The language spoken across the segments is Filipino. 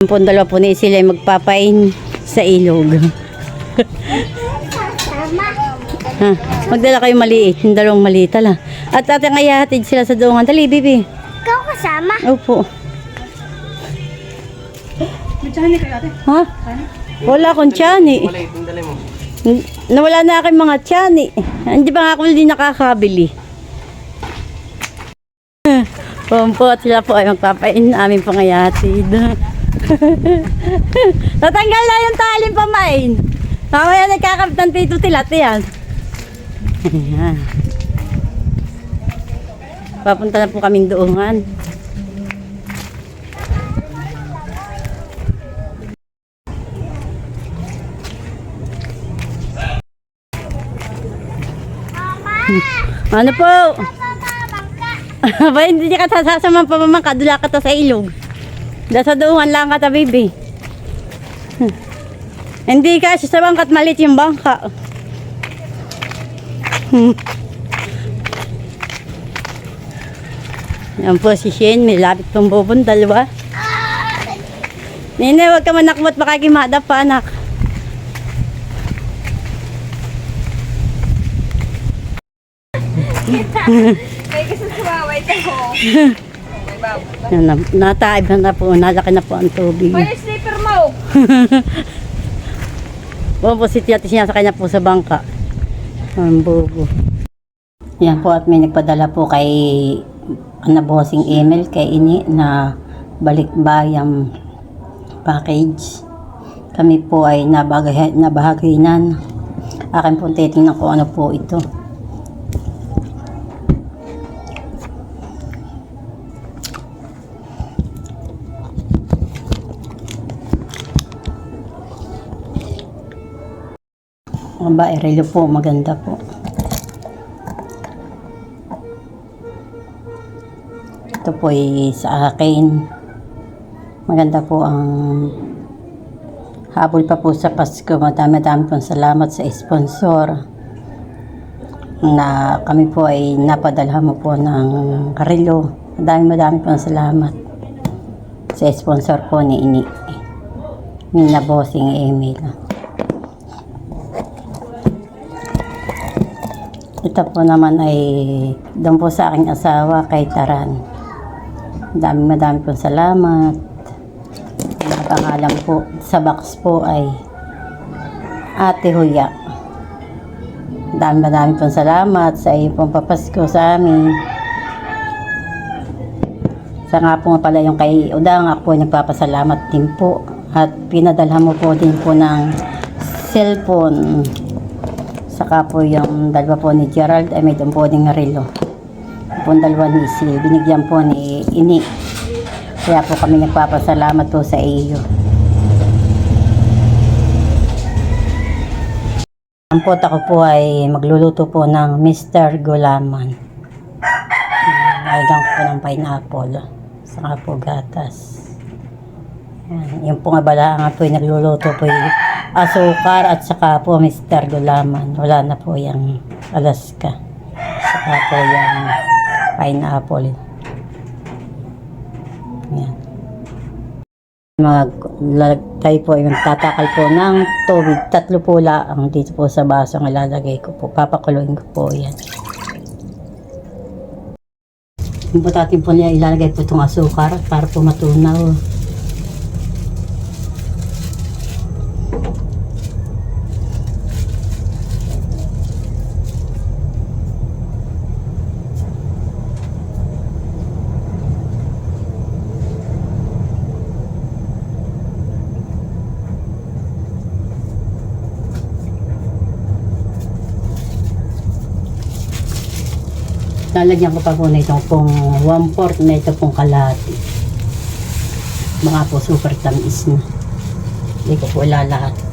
Po dalawa po ni sila ay magpapain sa ilog. ha, magdala kayo maliit, yung dalawang maliit tala. At ate nga ihahatid sila sa doongan. Dali, bibi. Ikaw kasama? Opo. May tsahani kayo ate. Ha? Wala akong. N- Nawala na aking mga tiyani. Hindi ba nga ako hindi nakakabili? Pompo at sila po ay magpapain amin pangayatid. Natanggal na yung taling pamain. Mamaya nagkakabit ng tito tilat yan. Ayan. Papunta na po kaming doongan. Ano po? ba hindi ka sasama pa mamang kadula ka ta sa ilog. Da sa doongan lang ka ta baby. Hmm. Hindi ka sa bangkat malit yung bangka. Hmm. Yan po si Shane, may lapit pang bubon, dalawa. Nene, huwag ka manakmot, baka kimada pa anak. May gusto sumaway ka ho. Yan na, nataib na po, nalaki na po ang tubig. May slipper mo. Po si Tiyati niya sa kanya po sa bangka. Ang bubo. Yan po at may nagpadala po kay anabosing email kay ini na balikbayang package. Kami po ay nabagay, nabahaginan. Akin po titingnan ko ano po ito. Ang ba, relo po, maganda po. Ito po ay sa akin. Maganda po ang habol pa po sa Pasko. Madami-dami pong salamat sa sponsor na kami po ay napadalhan mo po ng karelo. Madami-madami pong salamat sa sponsor po ni Ini. Yung na bossing email. Ito po naman ay doon po sa aking asawa kay Taran. Dami madami pong salamat. Ang pangalan po sa box po ay Ate Huya. Dami madami pong salamat sa iyo pong papasko sa amin. Sa nga po nga pala yung kay Udang, ako po nagpapasalamat din po. At pinadalhan mo po din po ng cellphone Saka po yung dalawa po ni Gerald ay may doon po ding relo. Po dalawa ni Sil. Binigyan po ni Ini. Kaya po kami nagpapasalamat po sa iyo. Ang pot ako po ay magluluto po ng Mr. Gulaman. Naigang po ng pineapple. Saka po gatas. Yan. Yung po nga bala nga po ay nagluluto po yung asukar at saka po Mr. Gulaman. Wala na po yung Alaska. Saka po yung pineapple. Yan. Maglagay po yung tatakal po ng tubig. Tatlo po lang dito po sa baso ang ilalagay ko po. Papakuluin ko po yan. Yung patatin po niya ilalagay po itong asukar para po matunaw. Lalagyan ko pa po na itong pong one fourth na ito pong kalahati. Mga po super tamis na. Hindi ko po ilalahat.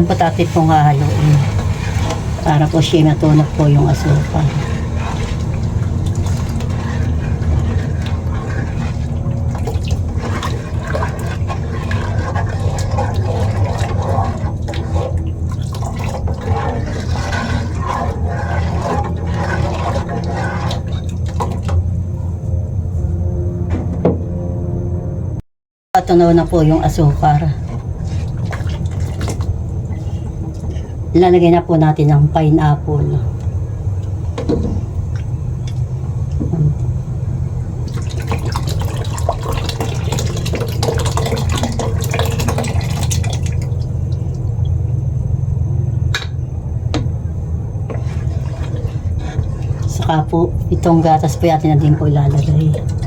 Yan po tatit pong hahaluin. Para po siya matunog po yung asukal. Patunaw na po yung asukar. Ilalagay na po natin ang pineapple. Saka po, itong gatas po natin na din po ilalagay.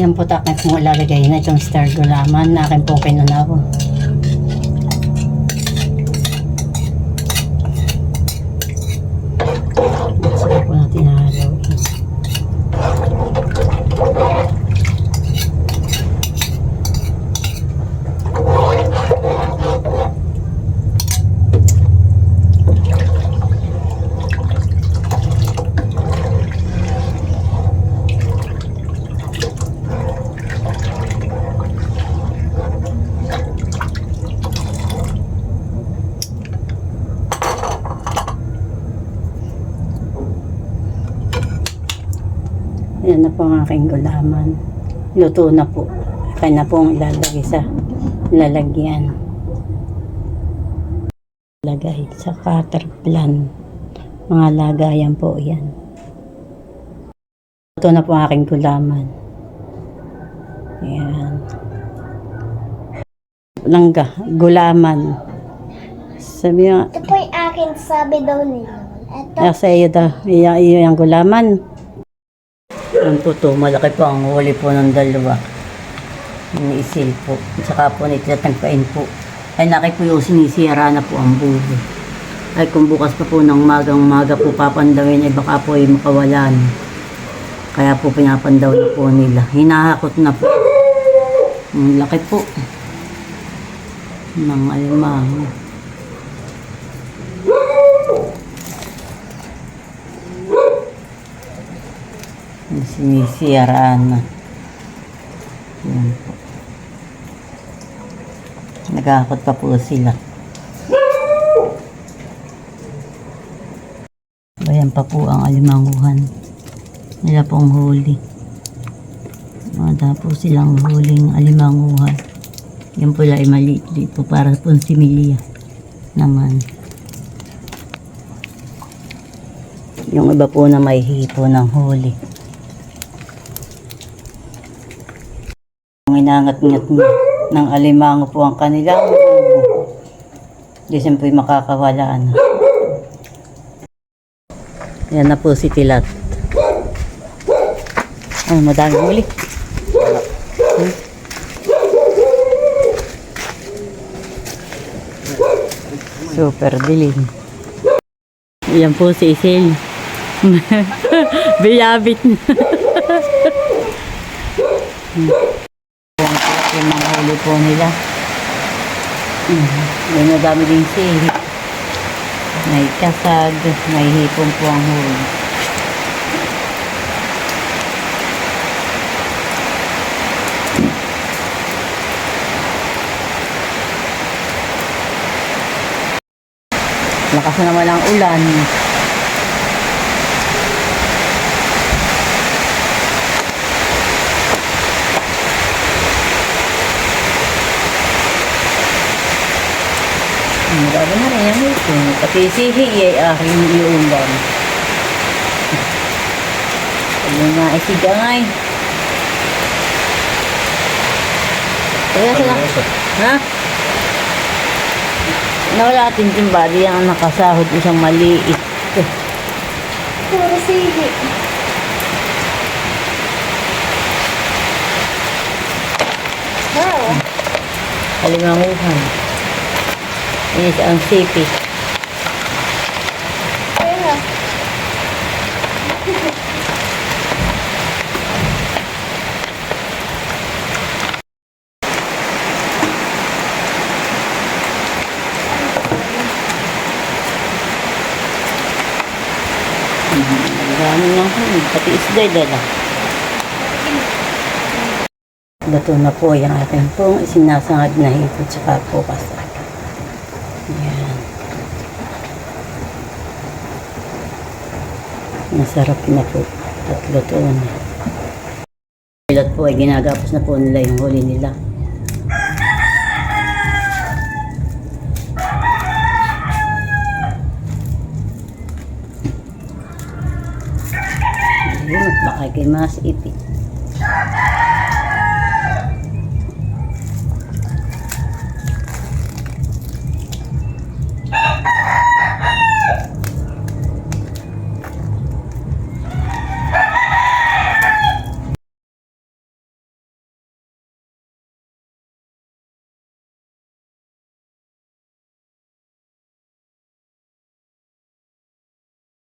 Yan po takin po ilalagay na itong star gulaman na akin po kinunaw. Saka po natin haluin. Yan na po ang aking gulaman. Luto na po. Kaya na po ang ilalagay sa lalagyan. Lagay sa cutter plan. Mga lagayan po yan. Luto na po ang aking gulaman. Yan. Langga, gulaman. Sabi nga, Ito po yung akin sabi daw nila. Ito. Sa iyo daw, iya, iyo yung gulaman. Ang puto, malaki po ang huli po ng dalawa. Iniisil po. Saka po nititatagpain po. Ay naki po yung sinisira na po ang bubo. Ay kung bukas pa po ng magang maga po papandawin ay baka po ay makawalan. Kaya po pinapandaw na po nila. Hinahakot na po. Ang laki po. Ng alimango. sinisiraan na. Yan po. Nagahakot pa po sila. Bayan pa po ang alimanguhan. Nila pong huli. Mga po silang huling alimanguhan. Yan pula ay maliit po para po similya naman. Yung iba po na may hipo ng huli. Inangat-ngat ng alimango po ang kanilang ubo. Di siyempre makakawala na. Yan na po si Tilat. Ay, madami huli. Hmm. Super dilim. Yan po si Isil. Biyabit. po nila. Mm. Yan na dami din sihi. May kasag, may hipon po ang huli. Lakas na naman ang ulan. Marami na rin ang hipon. Pati si Hiye, aking iulan. Ano nga, ay si Gangay. Kaya sila. Ha? Nawala atin yung body ang nakasahod isang maliit. Puro sili. Wow. Kalimanguhan. Inis ang sipi. Pero, Marami nga po. Pati isday dala. Luto na po yung ating pong isinasangag na hipot sa po kasal. Yan. Masarap na po. At luto na. Ilat po ay ginagapos na po nila yung huli nila. Ayun, baka kay mas ipit.